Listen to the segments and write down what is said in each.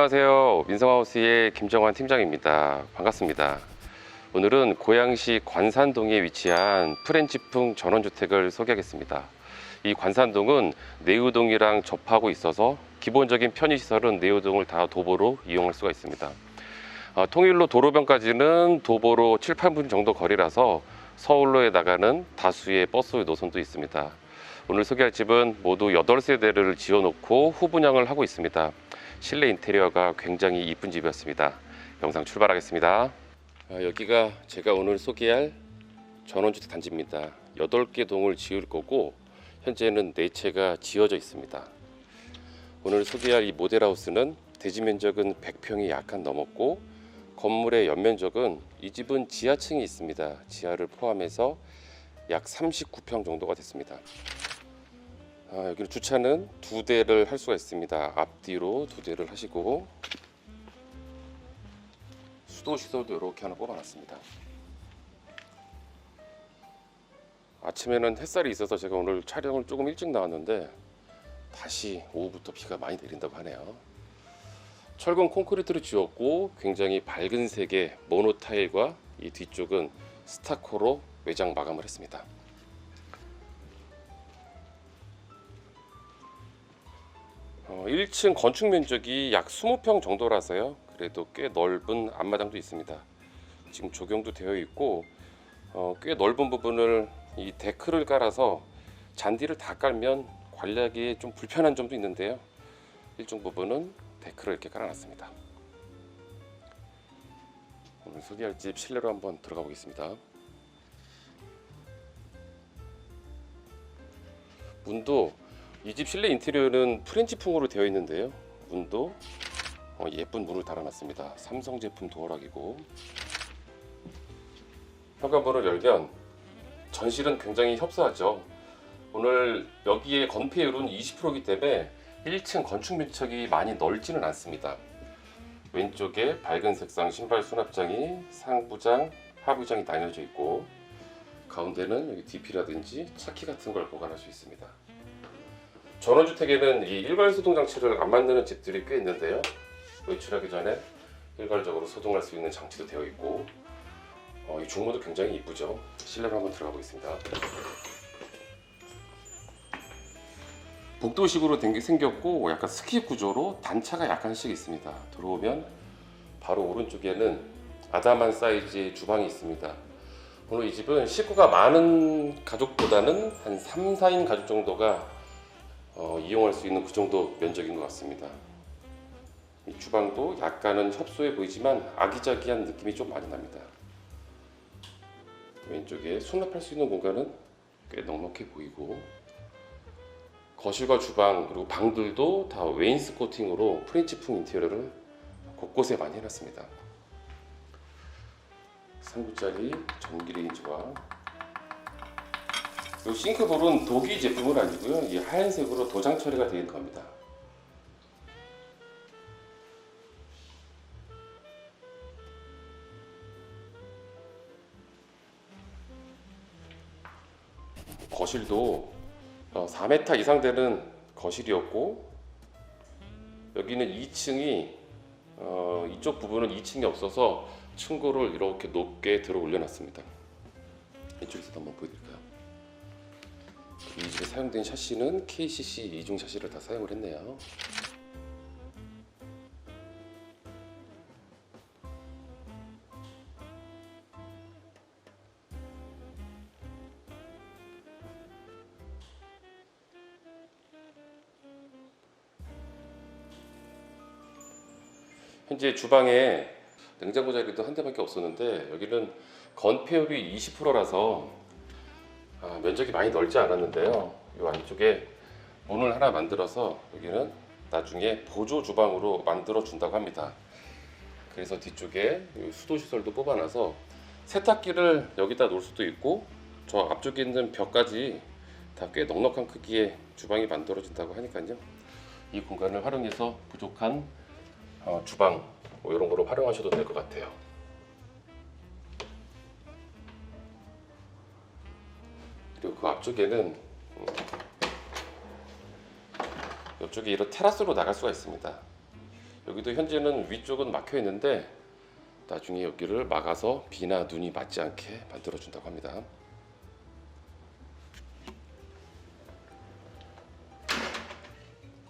안녕하세요. 민성하우스의 김정환 팀장입니다. 반갑습니다. 오늘은 고양시 관산동에 위치한 프렌치풍 전원주택을 소개하겠습니다. 이 관산동은 내우동이랑 접하고 있어서 기본적인 편의시설은 내우동을 다 도보로 이용할 수가 있습니다. 어, 통일로 도로변까지는 도보로 7, 8분 정도 거리라서 서울로에 나가는 다수의 버스 노선도 있습니다. 오늘 소개할 집은 모두 8세대를 지어놓고 후분양을 하고 있습니다. 실내 인테리어가 굉장히 이쁜 집이었습니다. 영상 출발하겠습니다. 아, 여기가 제가 오늘 소개할 전원주택 단지입니다. 8개 동을 지을 거고 현재는 4채가 지어져 있습니다. 오늘 소개할 이 모델하우스는 대지 면적은 100평이 약간 넘었고 건물의 연면적은 이 집은 지하층이 있습니다. 지하를 포함해서 약 39평 정도가 됐습니다. 아, 여기는 주차는 두 대를 할 수가 있습니다. 앞뒤로 두 대를 하시고 수도 시설도 이렇게 하나 뽑아놨습니다. 아침에는 햇살이 있어서 제가 오늘 촬영을 조금 일찍 나왔는데 다시 오후부터 비가 많이 내린다고 하네요. 철근 콘크리트를 지었고 굉장히 밝은 색의 모노 타일과 이 뒤쪽은 스타코로 외장 마감을 했습니다. 어, 1층 건축 면적이 약 20평 정도라서요. 그래도 꽤 넓은 앞마당도 있습니다. 지금 조경도 되어 있고 어, 꽤 넓은 부분을 이 데크를 깔아서 잔디를 다 깔면 관리하기 좀 불편한 점도 있는데요. 일정 부분은 데크를 이렇게 깔아놨습니다. 오늘 소개할 집 실내로 한번 들어가 보겠습니다. 문도 이 집 실내 인테리어는 프렌치풍으로 되어 있는데요. 문도 어, 예쁜 문을 달아놨습니다. 삼성 제품 도어락이고 현관문을 열면 전실은 굉장히 협소하죠. 오늘 여기에 건폐율은 20%이기 때문에 1층 건축 면적이 많이 넓지는 않습니다. 왼쪽에 밝은 색상 신발 수납장이 상부장, 하부장이 나뉘어져 있고 가운데는 여기 DP라든지 차키 같은 걸 보관할 수 있습니다. 전원주택에는 이 일괄 소동 장치를 안 만드는 집들이 꽤 있는데요. 외출하기 전에 일괄적으로 소동할 수 있는 장치도 되어 있고 어, 이 중문도 굉장히 이쁘죠. 실내로 한번 들어가 보겠습니다. 복도식으로 된게 생겼고 약간 스키 구조로 단차가 약간씩 있습니다. 들어오면 바로 오른쪽에는 아담한 사이즈의 주방이 있습니다. 오늘 이 집은 식구가 많은 가족보다는 한 3, 4인 가족 정도가 어, 이용할 수 있는 그 정도 면적인 것 같습니다. 이 주방도 약간은 협소해 보이지만 아기자기한 느낌이 좀 많이 납니다. 왼쪽에 수납할 수 있는 공간은 꽤 넉넉해 보이고 거실과 주방 그리고 방들도 다 웨인스 코팅으로 프렌치풍 인테리어를 곳곳에 많이 해놨습니다. 3구짜리 전기 레인지와 이 싱크볼은 독일 제품은 아니고요. 이 하얀색으로 도장 처리가 되어 있는 겁니다. 거실도 어, 4m 이상 되는 거실이었고 여기는 2층이 어, 이쪽 부분은 2층이 없어서 층고를 이렇게 높게 들어 올려놨습니다. 이쪽에서도 한번 보여드릴까요? 이 집에 사용된 샤시는 KCC 이중 샤시를 다 사용을 했네요. 현재 주방에 냉장고 자리도 한 대밖에 없었는데 여기는 건폐율이 20%라서 아, 면적이 많이 넓지 않았는데요. 이 안쪽에 문을 하나 만들어서 여기는 나중에 보조 주방으로 만들어 준다고 합니다. 그래서 뒤쪽에 이 수도 시설도 뽑아놔서 세탁기를 여기다 놓을 수도 있고 저 앞쪽에 있는 벽까지 다 꽤 넉넉한 크기의 주방이 만들어진다고 하니까요. 이 공간을 활용해서 부족한 어, 주방 뭐 이런 거로 활용하셔도 될 것 같아요. 앞쪽에는 음, 이쪽에 이런 테라스로 나갈 수가 있습니다. 여기도 현재는 위쪽은 막혀 있는데 나중에 여기를 막아서 비나 눈이 맞지 않게 만들어 준다고 합니다.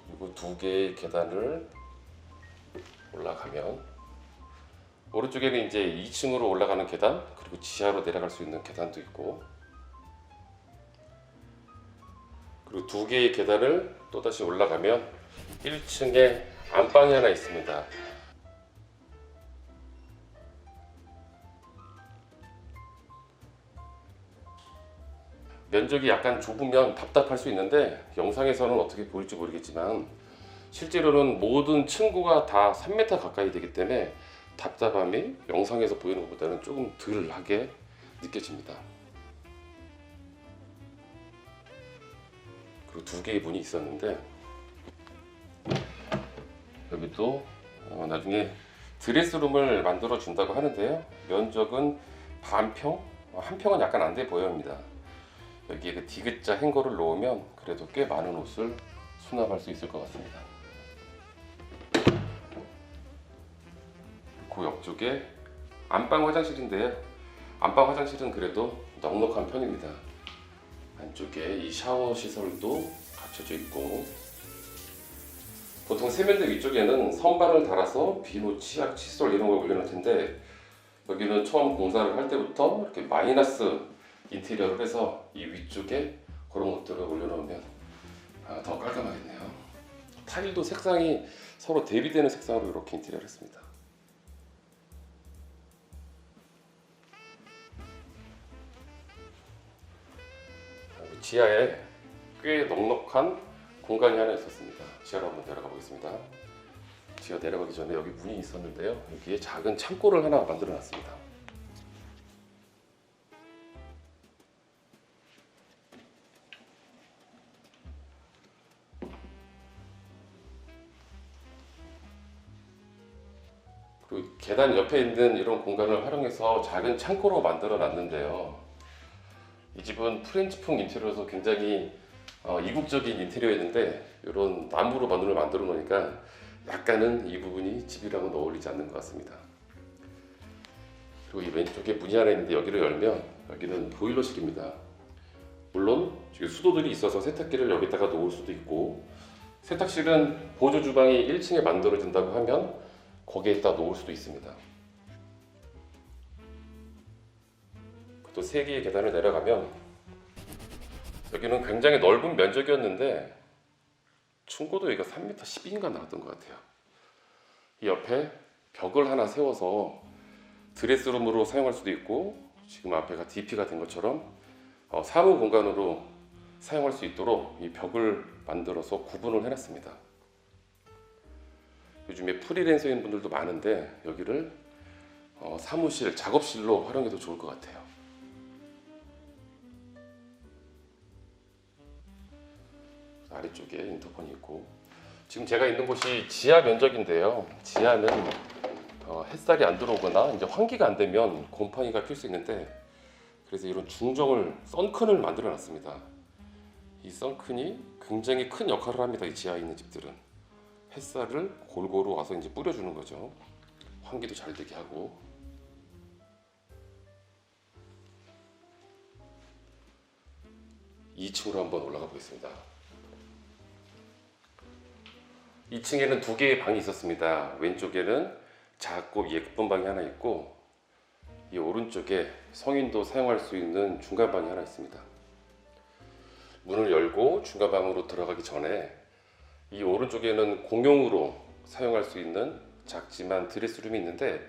그리고 두 개의 계단을 올라가면 오른쪽에는 이제 2층으로 올라가는 계단 그리고 지하로 내려갈 수 있는 계단도 있고 그리고 두 개의 계단을 또 다시 올라가면 1층에 안방이 하나 있습니다. 면적이 약간 좁으면 답답할 수 있는데 영상에서는 어떻게 보일지 모르겠지만 실제로는 모든 층고가 다 3m 가까이 되기 때문에 답답함이 영상에서 보이는 것보다는 조금 덜 하게 느껴집니다. 그리고 두 개의 문이 있었는데 여기도 어, 나중에 드레스룸을 만들어 준다고 하는데요. 면적은 반평, 어, 한 평은 약간 안 돼 보여입니다. 여기에 그 디귿자 행거를 놓으면 그래도 꽤 많은 옷을 수납할 수 있을 것 같습니다. 그 옆쪽에 안방 화장실인데요. 안방 화장실은 그래도 넉넉한 편입니다. 안쪽에 이 샤워 시설도 갖춰져 있고 보통 세면대 위쪽에는 선반을 달아서 비누, 치약, 칫솔 이런 걸 올려놓을 텐데 여기는 처음 공사를 할 때부터 이렇게 마이너스 인테리어를 해서 이 위쪽에 그런 것들을 올려놓으면 아, 더 깔끔하겠네요. 타일도 색상이 서로 대비되는 색상으로 이렇게 인테리어를 했습니다. 지하에 꽤 넉넉한 공간이 하나 있었습니다. 지하로 한번 내려가 보겠습니다. 지하 내려가기 전에 여기 문이 있었는데요. 여기에 작은 창고를 하나 만들어 놨습니다. 그리고 계단 옆에 있는 이런 공간을 활용해서 작은 창고로 만들어 놨는데요. 이 집은 프렌치풍 인테리어여서 굉장히 어, 이국적인 인테리어였는데 이런 나무로 만들어 만들어 놓으니까 약간은 이 부분이 집이랑은 어울리지 않는 것 같습니다. 그리고 이 왼쪽에 문이 하나 있는데 여기를 열면 여기는 보일러실입니다. 물론 수도들이 있어서 세탁기를 여기다가 놓을 수도 있고 세탁실은 보조 주방이 1층에 만들어진다고 하면 거기에다 놓을 수도 있습니다. 또세 개의 계단을 내려가면 여기는 굉장히 넓은 면적이었는데 충고도 여기가 3m 10인가 나왔던 것 같아요. 이 옆에 벽을 하나 세워서 드레스룸으로 사용할 수도 있고 지금 앞에가 DP가 된 것처럼 어, 사무 공간으로 사용할 수 있도록 이 벽을 만들어서 구분을 해놨습니다. 요즘에 프리랜서인 분들도 많은데 여기를 어, 사무실, 작업실로 활용해도 좋을 것 같아요. 아래쪽에 인터폰이 있고 지금 제가 있는 곳이 지하 면적인데요. 지하는 어, 햇살이 안 들어오거나 이제 환기가 안 되면 곰팡이가 필 수 있는데 그래서 이런 중정을 선큰을 만들어 놨습니다. 이 선큰이 굉장히 큰 역할을 합니다. 이 지하에 있는 집들은 햇살을 골고루 와서 이제 뿌려주는 거죠. 환기도 잘 되게 하고 2층으로 한번 올라가 보겠습니다. 2층에는 두 개의 방이 있었습니다. 왼쪽에는 작고 예쁜 방이 하나 있고 이 오른쪽에 성인도 사용할 수 있는 중간 방이 하나 있습니다. 문을 열고 중간 방으로 들어가기 전에 이 오른쪽에는 공용으로 사용할 수 있는 작지만 드레스룸이 있는데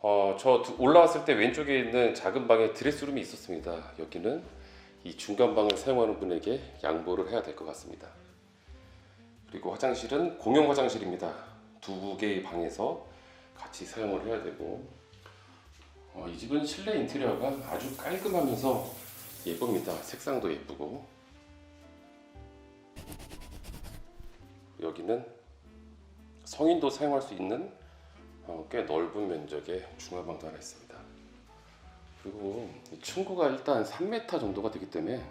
어, 저 두- 올라왔을 때 왼쪽에 있는 작은 방에 드레스룸이 있었습니다. 여기는 이 중간 방을 사용하는 분에게 양보를 해야 될 것 같습니다. 그리고 화장실은 공용 화장실입니다. 두 개의 방에서 같이 사용을 해야 되고 어, 이 집은 실내 인테리어가 아주 깔끔하면서 예쁩니다. 색상도 예쁘고 여기는 성인도 사용할 수 있는 어, 꽤 넓은 면적의 중화방도 하나 있습니다. 그리고 이 층고가 일단 3m 정도가 되기 때문에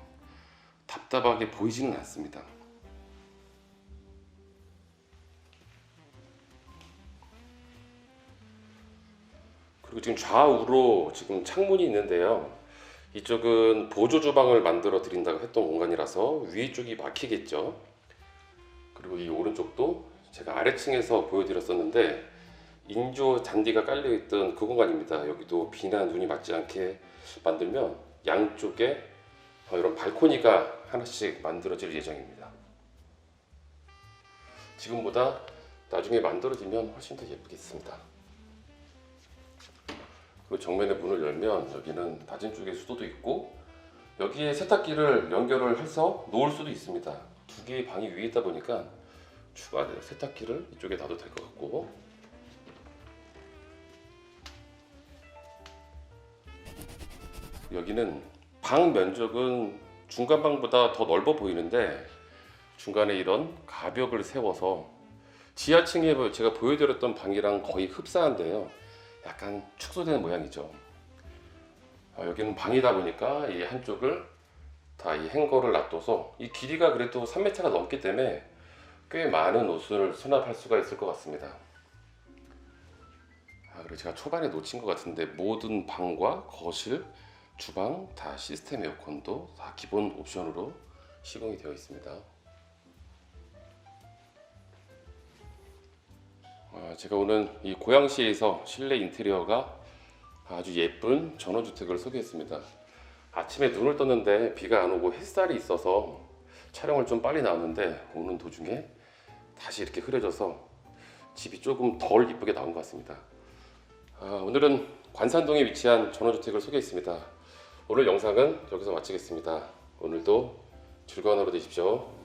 답답하게 보이지는 않습니다. 그리고 지금 좌우로 지금 창문이 있는데요. 이쪽은 보조 주방을 만들어 드린다고 했던 공간이라서 위에 쪽이 막히겠죠. 그리고 이 오른쪽도 제가 아래층에서 보여드렸었는데 인조 잔디가 깔려 있던 그 공간입니다. 여기도 비나 눈이 맞지 않게 만들면 양쪽에 어, 이런 발코니가 하나씩 만들어질 예정입니다. 지금보다 나중에 만들어지면 훨씬 더 예쁘겠습니다. 그리고 정면에 문을 열면 여기는 낮은 쪽에 수도도 있고 여기에 세탁기를 연결을 해서 놓을 수도 있습니다. 두 개의 방이 위에 있다 보니까 추가 세탁기를 이쪽에 놔도 될 것 같고 여기는 방 면적은 중간 방보다 더 넓어 보이는데 중간에 이런 가벽을 세워서 지하층에 뭐 제가 보여드렸던 방이랑 거의 흡사한데요. 약간 축소된 모양이죠. 아, 여기는 방이다 보니까 이 한쪽을 다 이 행거를 놔둬서 이 길이가 그래도 3m가 넘기 때문에 꽤 많은 옷을 수납할 수가 있을 것 같습니다. 아, 그리고 제가 초반에 놓친 것 같은데 모든 방과 거실, 주방 다 시스템 에어컨도 다 기본 옵션으로 시공이 되어 있습니다. 제가 오늘 이 고양시에서 실내 인테리어가 아주 예쁜 전원주택을 소개했습니다. 아침에 눈을 떴는데 비가 안 오고 햇살이 있어서 촬영을 좀 빨리 나왔는데 오는 도중에 다시 이렇게 흐려져서 집이 조금 덜 이쁘게 나온 것 같습니다. 아, 오늘은 관산동에 위치한 전원주택을 소개했습니다. 오늘 영상은 여기서 마치겠습니다. 오늘도 즐거운 하루 되십시오.